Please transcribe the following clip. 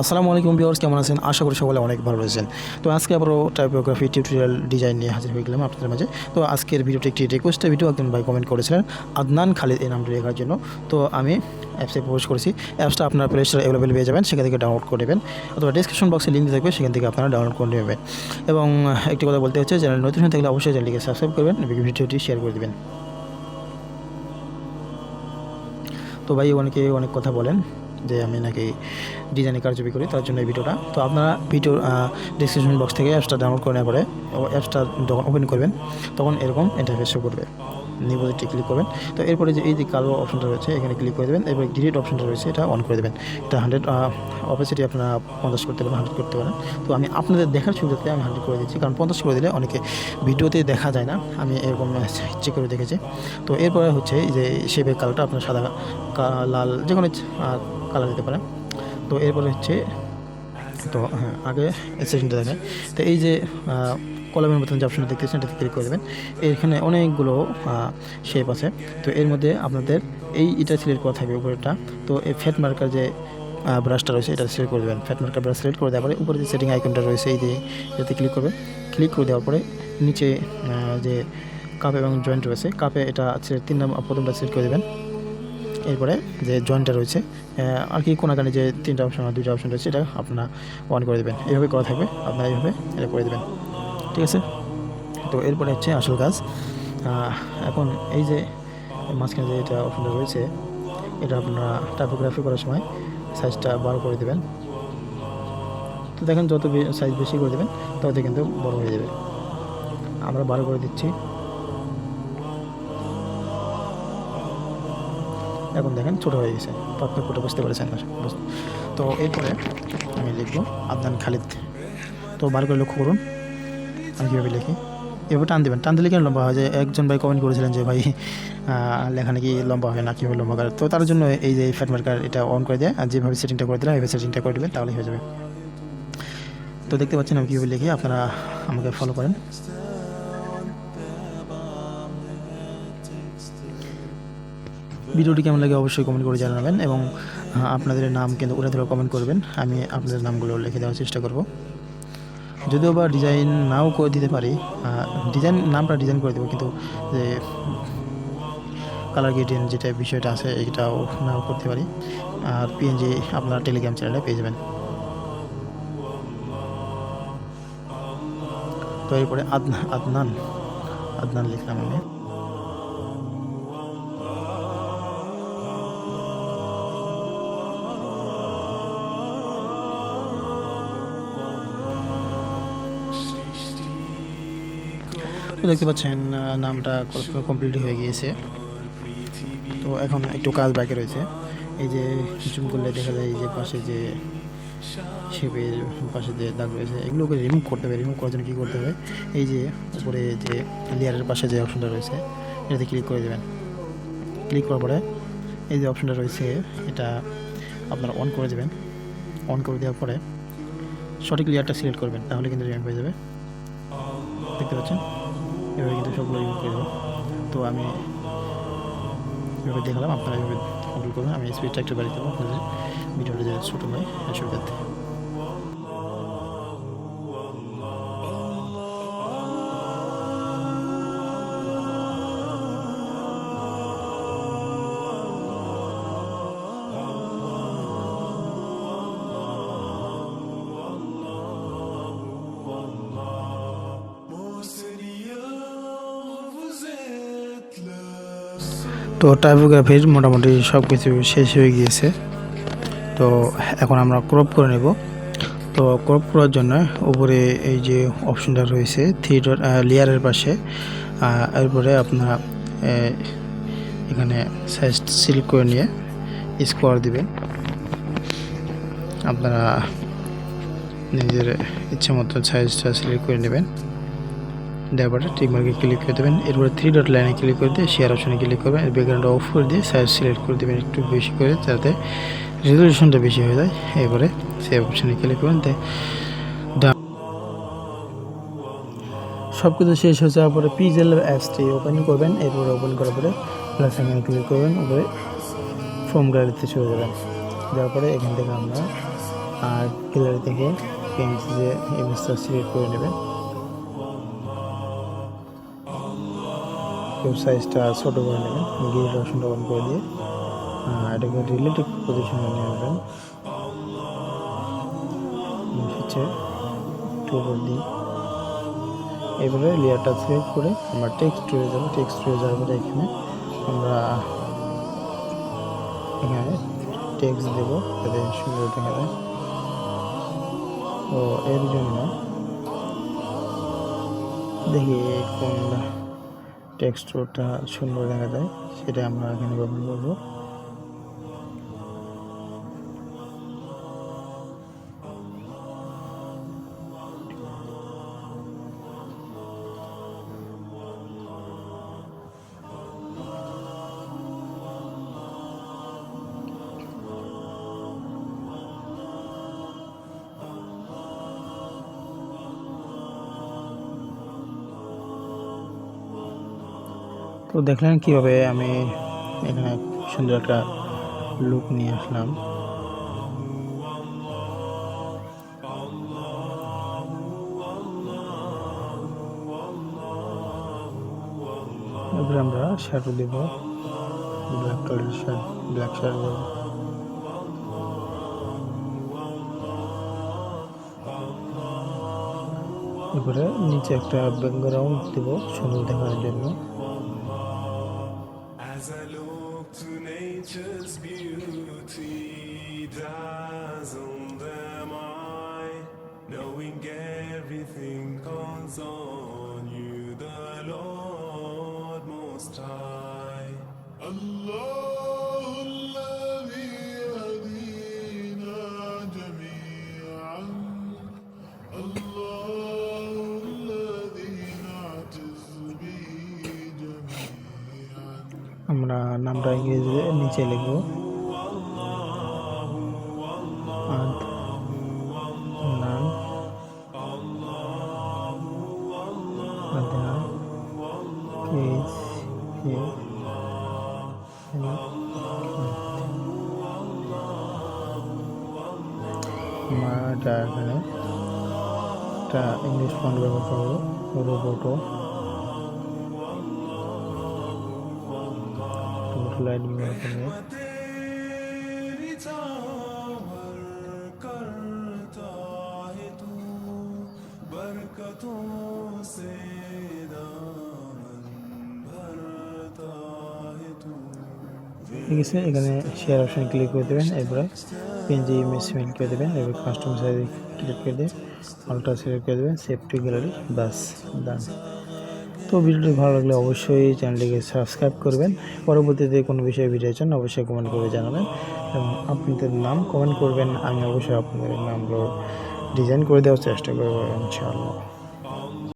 আসসালামু আলাইকুম ভিউয়ার্স, কেমন আছেন? আশা করি সকলে অনেক ভালো রয়েছেন তো আজকে আবারও টাইপোগ্রাফি টিউটোরিয়াল ডিজাইন নিয়ে হাজির হয়ে গেলাম আপনাদের মাঝে। তো আজকের ভিডিওটি একটি রিকোয়েস্টের ভিডিও একজন ভাই কমেন্ট করেছিলেন, আদনান খালিদ এই নামটি লেখার জন্য। তো আমি অ্যাপসে প্রবেশ করেছি। অ্যাপসটা আপনার প্লে স্টোরে অ্যাভেলেবেল পেয়ে যাবেন, সেখান থেকে ডাউনলোড করে নেবেন। অথবা ডিসক্রিপশন বক্সে লিঙ্ক থাকবে, সেখান থেকে আপনারা ডাউনলোড করে নেবেন। এবং একটি কথা বলতে হচ্ছে চ্যানেল নতুন থাকলে অবশ্যই চ্যানেলটিকে সাবস্ক্রাইব করবেন ভিডিওটি শেয়ার করে দেবেন। তো ভাই, অনেকে অনেক কথা বলেন। যে আমি নাকি ডিজাইনে কার্যবি করি, তার জন্য এই ভিডিওটা। তো আপনারা ভিডিও ডিসক্রিপশন বক্স থেকে অ্যাপসটা ডাউনলোড করে নেওয়ার পরে অ্যাপসটা যখন ওপেন করবেন, তখন এরকম ইন্টারফেস শো করবে। নিউজটি ক্লিক করবেন। তো এরপরে যে এই যে কালো অপশনটা রয়েছে, এখানে ক্লিক করে দেবেন এরপরে ডিলিট অপশনটা রয়েছে, এটা অন করে দেবেন। এটা হান্ড্রেড অপেসিটি আপনারা পঞ্চাশ করতে পারেন হান্ড্রেড করতে পারেন। তো আমি আপনাদের দেখার সুবিধাতে আমি হান্ড্রেড করে দিচ্ছি, কারণ পঞ্চাশ করে দিলে অনেকে ভিডিওতে দেখা যায় না। আমি এরকম চেক করে দেখেছি। তো এরপরে হচ্ছে যে শেপের কালারটা আপনার সাদা লাল যে কোনো কালার দিতে পারেন। তো এরপরে হচ্ছে তো হ্যাঁ আগে সেশনটা দেখেন। তো এই যে কলমের মতন যে অপশনটা দেখতেছেন, এটাতে ক্লিক করে দেবেন। এখানে অনেকগুলো শেপ আছে। তো এর মধ্যে আপনাদের এই এটা সিলেক্ট করা থাকবে উপরেরটা। তো এই ফ্যাট মার্কার যে ব্রাশটা রয়েছে এটা সিলেক্ট করে দেবেন। ফ্যাট মার্কার ব্রাশ সিলেক্ট করে দেওয়ার পরে উপরে যে সেটিং আইকনটা রয়েছে, এই যে, এটাতে ক্লিক করবেন। ক্লিক করে দেওয়ার পরে নিচে যে কাপ এবং জয়েন্ট রয়েছে কাপে এটা তিন নম্বর প্রথমটা সিলেক্ট করে দেবেন। এরপরে যে জয়েন্টটা রয়েছে আর কি কোনাকানি যে তিনটা অপশন দুইটা অপশন রয়েছে, এটা আপনারা অন করে দেবেন। এইভাবে করা থাকবে, আপনারা এইভাবে এটা করে দেবেন। ঠিক আছে? তো এরপরে হচ্ছে আসল কাজ। এখন এই যে মাঝখানে যে এটা অপশনটা রয়েছে, এটা আপনারা টাইপোগ্রাফি করার সময় সাইজটা বড় করে দেবেন। তো দেখেন, যত সাইজ বেশি করে দেবেন, তত কিন্তু বড় হয়ে যাবে। আমরা বারো করে দিচ্ছি। এখন দেখেন ছোটো হয়ে গেছে। পার্থক্যটা বুঝতে পেরেছেন তো এরপরে আমি লিখব আদনান খালিদ। তো বার করে লক্ষ্য করুন, আমি কীভাবে লিখি? এভাবে টান দেবেন। টান দিলে কেন লম্বা হয়? যে একজন ভাই কমেন্ট করেছিলেন যে, ভাই লেখা নাকি লম্বা হয় না, কীভাবে লম্বা করে? তো তার জন্য এই যে ফ্যাট মার্কার এটা অন করে দেয়, আর যেভাবে সেটিংটা করে দিলাম এইভাবে সেটিংটা করে দেবেন, তাহলেই হয়ে যাবে। তো দেখতে পাচ্ছেন আমি কীভাবে লিখি, আপনারা আমাকে ফলো করেন। ভিডিওটি কেমন লাগে অবশ্যই কমেন্ট করে জানাবেন এবং আপনাদের নাম কিন্তু উড়ে ধরে কমেন্ট করবেন। আমি আপনাদের নামগুলো লিখে দেওয়ার চেষ্টা করব। যদিও বা ডিজাইন নাও করে দিতে পারি ডিজাইন নামটা ডিজাইন করে দেবো, কিন্তু যে কালার গ্রেডিয়েন্ট যেটা বিষয়টা আছে, এটাও নাও করতে পারি। আর পিএনজি আপনার টেলিগ্রাম চ্যানেলে পেয়ে যাবেন। তো এরপরে আদনা, আদনান আদনান লিখলাম আমি। দেখতে পাচ্ছেন নামটা কমপ্লিট হয়ে গিয়েছে। তো এখন একটু কাজ বাকি রয়েছে। এই যে জুম করলে দেখা যায় এই যে পাশে যে শেপের পাশে যে দাগ রয়েছে, এগুলোকে রিমুভ করতে হবে। রিমুভ করার জন্য কী করতে হবে? এই যে উপরে যে লেয়ারের পাশে যে অপশনটা রয়েছে, এটাতে ক্লিক করে দেবেন। ক্লিক করার পরে এই যে অপশনটা রয়েছে, এটা আপনারা অন করে দেবেন। অন করে দেওয়ার পরে সঠিক লেয়ারটা সিলেক্ট করবেন, তাহলে কিন্তু রিমুভ হয়ে যাবে। দেখতে পাচ্ছেন? এভাবে কিন্তু সবগুলো ইউজ করব। তো আমি এভাবে দেখলাম, আপনারা এভাবে কন্ট্রোল করবেন। আমি স্পিডটা একটু বাড়িয়ে দেবো, আপনাদের ভিডিওটা যে ছোটো নয়, এসব সুবিধার্থে তো টাইপোগ্রাফির মোটামুটি সব কিছু শেষ হয়ে গিয়েছে। তো এখন আমরা ক্রপ করে নেব। তো ক্রপ করার জন্য উপরে এই যে অপশনটা রয়েছে ডট লেয়ারের পাশে এরপরে আপনারা এখানে সাইজ সিলেক্ট করে নিয়ে স্কোয়ার দিবেন। আপনারা নিজের ইচ্ছে মতো সাইজটা সিলেক্ট করে নেবেন। দেওয়ার পরে টিক মার্কে ক্লিক করে দেবেন। এরপরে থ্রি ডট লাইনে ক্লিক করে দিয়ে শেয়ার অপশনে ক্লিক করবেন। ব্যাকগ্রাউন্ড অফ করে দিয়ে সাইজ সিলেক্ট করে দেবেন একটু বেশি করে যাতে রেজলিউশনটা বেশি হয়ে যায়। এরপরে সেভ অপশনে ক্লিক করবেন। সব কিছু শেষ হয়ে যাওয়ার পরে পিজেল অ্যাপসটি ওপেন করবেন। এরপরে ওপেন করার পরে প্লাস এখানে ক্লিক করবেন। উপরে ফোম গ্যালারিতে চলে যাবেন। যাওয়ার পরে এখান থেকে আমরা আর গ্যালারি থেকে পেন্সিলে ইমেজটা সিলেক্ট করে নেবেন। কেউ সাইজটা ছোটো করে নেবেন, গিয়ে রসুনটা অন করে দিয়ে এটাকে রিলেটিভ পজিশনে নিয়ে আসবেন হচ্ছে একটু উপর দিই এবারে লেয়ারটা সিলেক্ট করে আমরা টেক্সট রয়ে যাব টেক্সট রয়ে যাওয়ার পরে এখানে আমরা এখানে টেক্সট দেবো, যাতে সুন্দর দেখা যায় এর জন্য দেখি কোন টেক্সটটা সুন্দর দেখা যায় সেটা আমরা এখানে ব্যবহার করব। তো দেখলেন কীভাবে আমি এখানে সুন্দর একটা লুক নিয়ে আসলাম। এবারে আমরা শ্যাডো দেব। Black colour shade black shadow দেব। এবারে নিচে একটা ব্যাকগ্রাউন্ড দেব সুন্দর দেখার জন্য। everything comes on you, the Lord Most High. Allah. আমরা নামটা ইংরেজি নিচে লিখব আদা কেস কে আমরা এখানে একটা ইংলিশ ফন্ট ব্যবহার করব রোবোটো লাইট से दामन भरता है तू ঠিক আছে এখানে শেয়ার অপশন ক্লিক করে দেবেন এরপরে পিএনজি ইমেজ সিমেন্ট করে দেবেন এবার কাস্টম সাইজ ক্লিক করে দিয়ে অল্টা সিলেক্ট করে দেবেন সেফটি গ্যালারি বাস ডান তো ভিডিওটি ভালো লাগলে অবশ্যই চ্যানেলটিকে সাবস্ক্রাইব করবেন পরবর্তীতে কোনো বিষয়ে ভিডিও চান অবশ্যই কমেন্ট করে জানাবেন এবং আপনাদের নাম কমেন্ট করবেন আমি অবশ্যই আপনাদের নামগুলো ডিজাইন করে দেওয়ার চেষ্টা করবো ইনশাআল্লাহ